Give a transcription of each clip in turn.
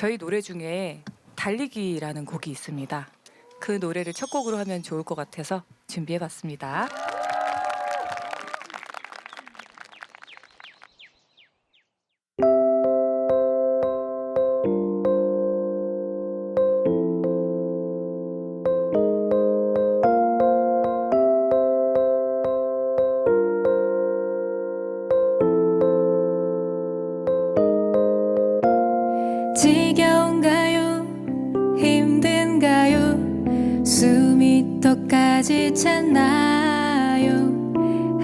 저희 노래 중에 달리기라는 곡이 있습니다. 그 노래를 첫 곡으로 하면 좋을 것 같아서 준비해봤습니다. 지겨운가요? 힘든가요? 숨이 턱까지 찼나요?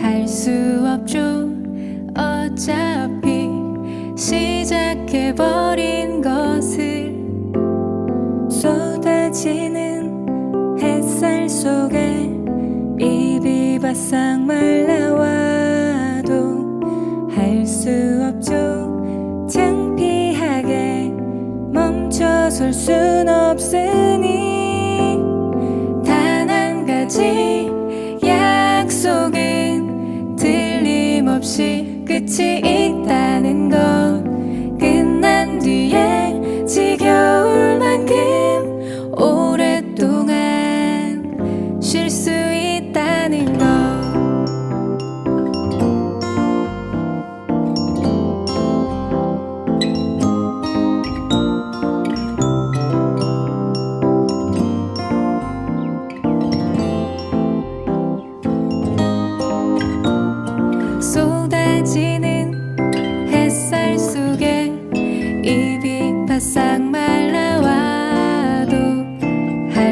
할 수 없죠. 어차피 시작해버린 것을 쏟아지는 햇살 속에 입이 바싹 말라와도 할 수 없죠. 멈춰설 순 없으니 단 한 가지 약속은 틀림없이 끝이 있다는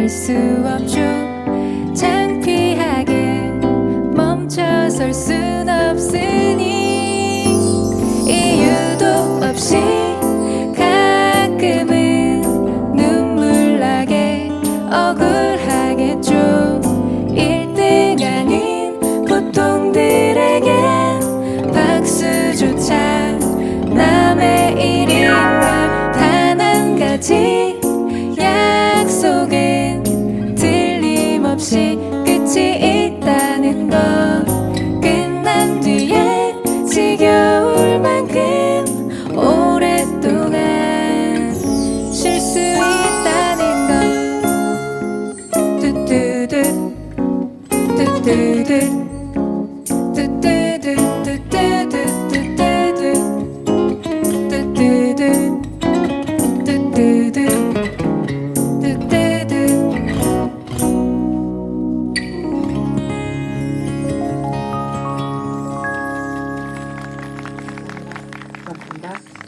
수 없죠. 창피하게 멈춰설 순 없으니 이유도 없이 감사합니다.